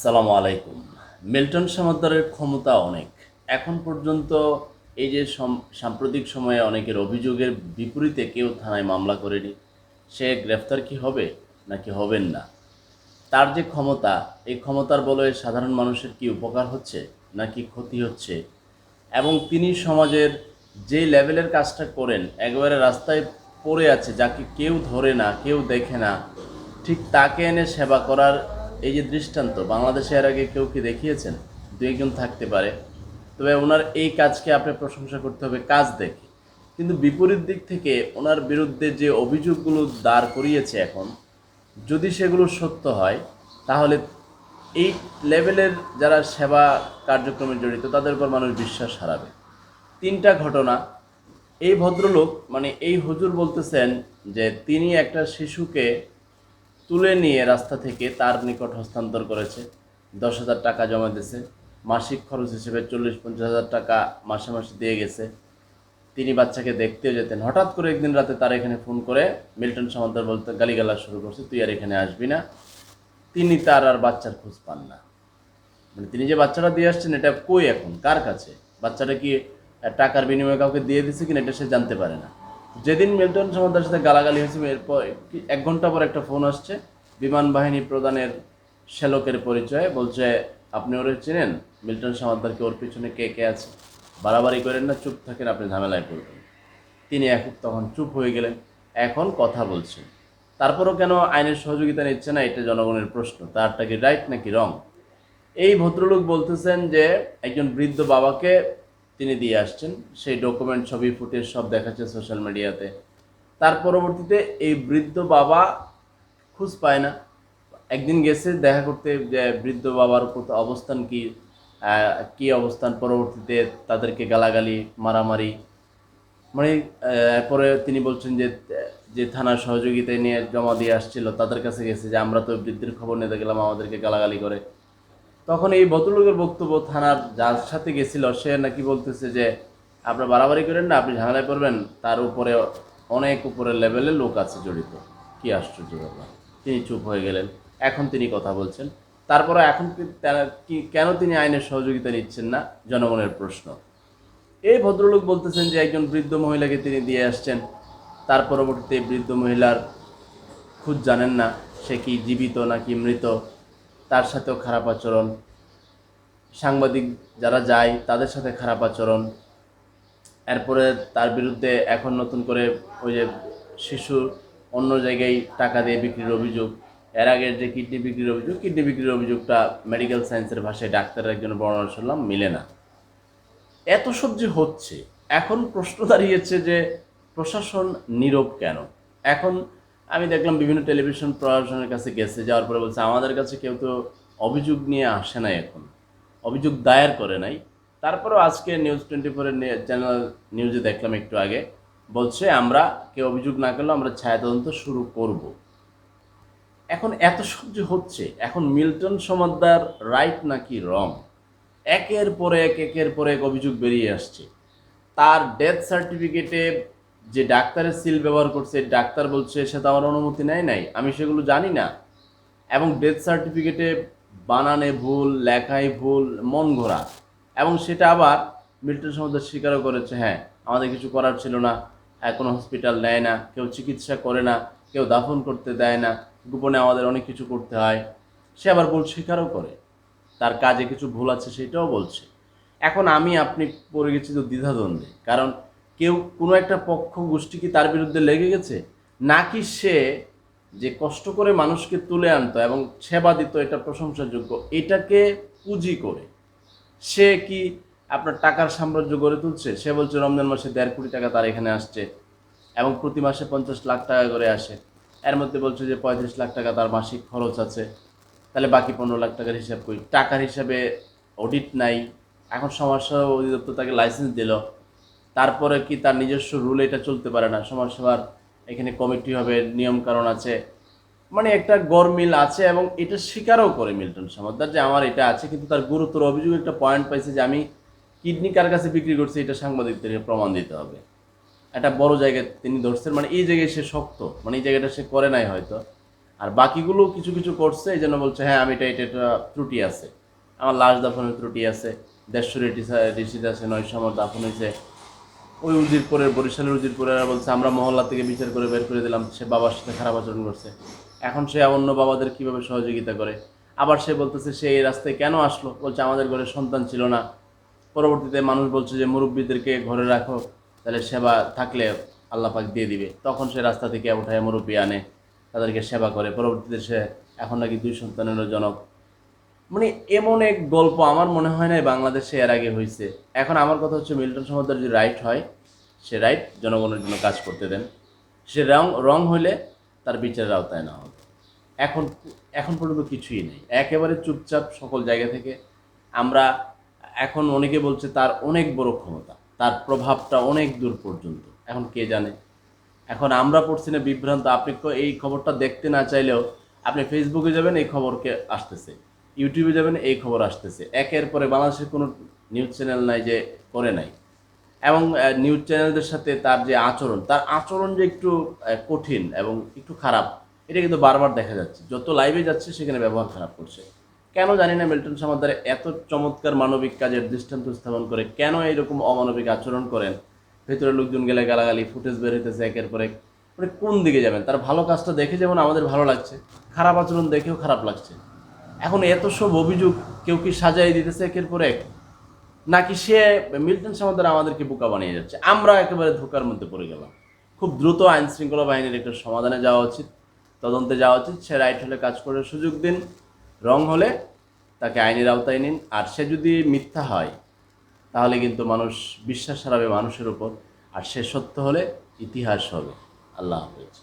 আসসালামু আলাইকুম। মিল্টন সামাদ্দারের ক্ষমতা অনেক। এখন পর্যন্ত এই যে সম- সাম্প্রতিক সময়ে অনেকের অভিযোগের বিপরীতে কেউ থানায় মামলা করেনি, সে গ্রেফতার কি হবে নাকি হবেন না? তার যে ক্ষমতা, এই ক্ষমতার বলে সাধারণ মানুষের কি উপকার হচ্ছে নাকি ক্ষতি হচ্ছে? এবং তিনি সমাজের যে লেভেলের কাজটা করেন, একবারে রাস্তায় পড়ে আছে, যাকে কেউ ধরে না, কেউ দেখে না, ঠিক তাকে এনে সেবা করার এই যে দৃষ্টান্ত, বাংলাদেশে এর আগে কেউ কি দেখিয়েছেন? দু একজন থাকতে পারে। তবে ওনার এই কাজকে আপনি প্রশংসা করতে হবে, কাজ দেখে। কিন্তু বিপরীত দিক থেকে ওনার বিরুদ্ধে যে অভিযোগগুলো দাঁড় করিয়েছে এখন, যদি সেগুলো সত্য হয়, তাহলে এই লেভেলের যারা সেবা কার্যক্রমে জড়িত, তাদের উপর মানুষ বিশ্বাস হারাবে। তিনটা ঘটনা। এই ভদ্রলোক মানে এই হুজুর বলতেছেন যে, তিনি একটা শিশুকে তুলে নিয়ে রাস্তা থেকে তার নিকট হস্তান্তর করেছে। দশ হাজার টাকা জমা দিয়েছে। মাসিক খরচ হিসেবে চল্লিশ পঞ্চাশ হাজার টাকা মাসে মাসে দিয়ে গেছে। তিনি বাচ্চাকে দেখতেও যেতেন। হঠাৎ করে একদিন রাতে তার এখানে ফোন করে মিল্টন সামন্তার বলতে গালিগালা শুরু করছে, তুই আর এখানে আসবি না। তিনি তার আর বাচ্চার খোঁজ পান না। মানে তিনি যে বাচ্চাটা দিয়ে আসছেন, এটা কই এখন? কার কাছে? বাচ্চাটা কি টাকার বিনিময়ে কাউকে দিয়ে দিচ্ছে কিনা, এটা সে জানতে পারে না। যেদিন মিল্টন সামন্তার সাথে গালাগালি হয়েছে এরপর এক ঘণ্টা পর একটা ফোন আসছে, বিমান বাহিনী প্রধানের শ্যালকের পরিচয়ে, বলছে, আপনি ওরে চেনেন? মিল্টন সামন্তারকে ওর পিছনে কে কে আছে? বাড়াবাড়ি করেন না, চুপ থাকেন, আপনি ঝামেলায় পড়বেন। তিনি এখন তখন চুপ হয়ে গেলেন, এখন কথা বলছেন। তারপরও কেন আইনের সহযোগিতা নিচ্ছে না, এটা জনগণের প্রশ্ন, তারটা কি রাইট নাকি রং এই ভদ্রলোক বলতেছেন যে, একজন বৃদ্ধ বাবাকে তিনি দিয়ে আসছেন। সেই ডকুমেন্ট ছবি ফুটেজ সব দেখাচ্ছে সোশ্যাল মিডিয়াতে তার পরবর্তীতে এই বৃদ্ধ বাবা খোঁজ পায় না। একদিন গেছে দেখা করতে যে বৃদ্ধ বাবার অবস্থান কি কি অবস্থান, পরবর্তীতে তাদেরকে গালাগালি, মারামারি। মানে এরপরে তিনি বলছেন যে যে থানার সহযোগিতায় নিয়ে জমা দিয়ে আসছিল, তাদের কাছে গেছে যে, আমরা তো বৃদ্ধির খবর নিতে গেলাম, আমাদেরকে গালাগালি করে। তখন এই ভদ্রলোকের বক্তব্য থানার যার সাথে গেছিল, সে নাকি বলতেছে যে, আপনার বাড়াবাড়ি করেন না, আপনি ঝামেলায় পড়বেন, তার উপরে অনেক উপরের লেভেলের লোক আছে জড়িত। কি আশ্চর্য ব্যাপার। তিনি চুপ হয়ে গেলেন। এখন তিনি কথা বলছেন। তারপরে এখন কি- কেন তিনি আইনের সহযোগিতা নিচ্ছেন না? জনগণের প্রশ্ন। এই ভদ্রলোক বলতেছেন যে, একজন বৃদ্ধ মহিলাকে তিনি দিয়ে আসছেন। তার পরবর্তীতে বৃদ্ধ মহিলার খুঁজ জানেন না, সে কি জীবিত নাকি মৃত? তার সাথেও খারাপ আচরণ। সাংবাদিক যারা যায়, তাদের সাথে খারাপ আচরণ। এরপরে তার বিরুদ্ধে এখন নতুন করে ওই যে শিশু অন্য জায়গায় টাকা দিয়ে বিক্রির অভিযোগ। এর আগে যে কিডনি বিক্রির অভিযোগ, কিডনি বিক্রির অভিযোগটা মেডিকেল সায়েন্সের ভাষায় ডাক্তারের একজন বর্ণনা শুনলাম মিলে না। এত সব যে হচ্ছে, এখন প্রশ্ন দাঁড়িয়েছে যে প্রশাসন নীরব কেন? এখন আমি দেখলাম বিভিন্ন টেলিভিশন প্রশাসনের কাছে গেছে, যাওয়ার পরে বলছে, আমাদের কাছে কেউ তো অভিযোগ নিয়ে আসে নাই এখন, অভিযোগ দায়ের করে নাই। তারপরেও আজকে নিউজ টোয়েন্টি ফোরের চ্যানেল নিউজে দেখলাম একটু আগে, বলছে, আমরা কেউ অভিযোগ না করলেও আমরা ছায়া তদন্ত শুরু করব। এখন এত সব যে হচ্ছে, এখন মিল্টন সমাদ্দার রাইট নাকি রং? একের পর এক, একের পর এক অভিযোগ বেরিয়ে আসছে। তার ডেথ সার্টিফিকেটে যে ডাক্তারের সিল ব্যবহার করছে ডাক্তার বলছে সে তো আমার অনুমতি নেয় নাই। আমি সেগুলো জানি না। এবং ডেথ সার্টিফিকেটে বানানে ভুল লেখায় ভুল মন ঘোরা। এবং সেটা আবার মিল্টন সমাদার স্বীকারও করেছে হ্যাঁ আমাদের কিছু করার ছিল না। হ্যাঁ, কোনো হসপিটাল নেয় না কেউ চিকিৎসা করে না কেউ দাফন করতে দেয় না গোপনে আমাদের অনেক কিছু করতে হয়। সে আবার ভুল স্বীকারও করে। তার কাজে কিছু ভুল আছে সেটাও বলছে। এখন আমি আপনি পড়ে গেছি তো দ্বিধাদ্বন্দ্বে। কারণ কেউ কোনো একটা পক্ষ গোষ্ঠী কি তার বিরুদ্ধে লেগে গেছে? নাকি সে যে কষ্ট করে মানুষকে তুলে আনতো এবং সেবা দিত, এটা প্রশংসাযোগ্য, এটাকে পুঁজি করে? সে কি আপনার টাকার সাম্রাজ্য গড়ে তুলছে? সে বলছে, রমজান মাসে দেড় কোটি টাকা তার এখানে আসছে এবং প্রতি মাসে পঞ্চাশ লাখ টাকা করে আসে। এর মধ্যে বলছে যে, পঁয়ত্রিশ লাখ টাকা তার মাসিক খরচ আছে। তাহলে বাকি পনেরো লাখ টাকার হিসাব করি। টাকার হিসাবে অডিট নাই। এখন সমাজসেবা অধিদপ্তর তাকে লাইসেন্স দিল। তারপরে কি তার নিজস্ব রুল এটা চলতে পারে না? সমাজসেবার এখানে কমিটি হবে নিয়ম কারণ আছে। মানে একটা গরমিল আছে এবং এটা স্বীকারও করে মিল্টন সমাদ্দার যে আমার এটা আছে, কিন্তু তার গুরুতর অভিযোগ একটা পয়েন্ট পাইছে যে আমি কিডনি কার কাছে বিক্রি করছি, এটা সাংবাদিকদেরকে প্রমাণ দিতে হবে। একটা বড় জায়গায় তিনি ধরছেন মানে এই জায়গায় সে শক্ত মানে এই জায়গাটা সে করে নাই হয়তো। আর বাকিগুলো কিছু কিছু করছে, এই জন্য বলছে হ্যাঁ আমি এটা এটা একটা ত্রুটি আছে। আমার লাশ দাফনের ত্রুটি আছে, দেড়শো রিসিট আছে নয় সময় দাফন হয়েছে। ওই উজিরপুরের, বরিশালের উজিরপুরের বলছে, আমরা মহল্লা থেকে বিচার করে বের করে দিলাম, সে বাবার সাথে খারাপ আচরণ করছে। এখন সে অন্য বাবাদের কীভাবে সহযোগিতা করে? আবার সে বলতেছে, সে এই রাস্তায় কেন আসলো? বলছে, আমাদের ঘরে সন্তান ছিল না। পরবর্তীতে মানুষ বলছে যে, মুরব্বীদেরকে ঘরে রাখো, তাহলে সেবা থাকলে আল্লাহ পাক দিয়ে দিবে। তখন সে রাস্তা থেকে উঠায় মুরব্বী আনে, তাদেরকে সেবা করে। পরবর্তীতে সে এখন নাকি দুই সন্তানেরও জনক। মানে এমন এক গল্প আমার মনে হয় না বাংলাদেশে এর আগে হয়েছে এখন আমার কথা হচ্ছে মিল্টন সমাদার যদি রাইট হয়, সে রাইট জনগণের জন্য কাজ করতে দেন। সে রং রং হলে তার বিচারের আওতায় না হবে। এখন এখন পর্যন্ত কিছুই নেই। একেবারে চুপচাপ সকল জায়গা থেকে আমরা, এখন অনেকে বলছে তার অনেক বড় ক্ষমতা, তার প্রভাবটা অনেক দূর পর্যন্ত। এখন কে জানে? এখন আমরা পড়ছি না বিভ্রান্ত। আপনি এই খবরটা দেখতে না চাইলেও আপনি ফেসবুকে যাবেন, এই খবরকে আসতেছে। ইউটিউবে যাবেন, এই খবর আসতেছে। একের পরে বাংলাদেশের কোনো নিউজ চ্যানেল নাই যে করে নাই। এবং নিউজ চ্যানেলদের সাথে তার যে আচরণ, তার আচরণ যে একটু কঠিন এবং একটু খারাপ, এটা কিন্তু বারবার দেখা যাচ্ছে। যত লাইভে যাচ্ছে, সেখানে ব্যবহার খারাপ করছে। কেন জানি না মিল্টন সমাদারে এত চমৎকার মানবিক কাজের দৃষ্টান্ত স্থাপন করে কেন এরকম অমানবিক আচরণ করেন? ভেতরে লোকজন গেলে গালাগালি ফুটেজ বের হইতেছে একের পরে মানে কোন দিকে যাবেন? তার ভালো কাজটা দেখে যেমন আমাদের ভালো লাগছে, খারাপ আচরণ দেখেও খারাপ লাগছে। এখন এত সব অভিযোগ কেউ কি সাজাই দিতেছে একের পর এক? নাকি সে মিল্টন সমাদার আমাদেরকে বোকা বানিয়ে যাচ্ছে? আমরা একেবারে ধোকার মধ্যে পড়ে গেলাম। খুব দ্রুত আইন শৃঙ্খলা বাহিনীর একটা সমাধানে যাওয়া উচিত, তদন্তে যাওয়া উচিত। সে রাইট হলে কাজ করার সুযোগ দিন, রং হলে তাকে আইনের আওতায় নিন। আর সে যদি মিথ্যা হয়, তাহলে কিন্তু মানুষ বিশ্বাস হারাবে মানুষের উপর। আর সে সত্য হলে ইতিহাস হবে। আল্লাহ হাফেজ।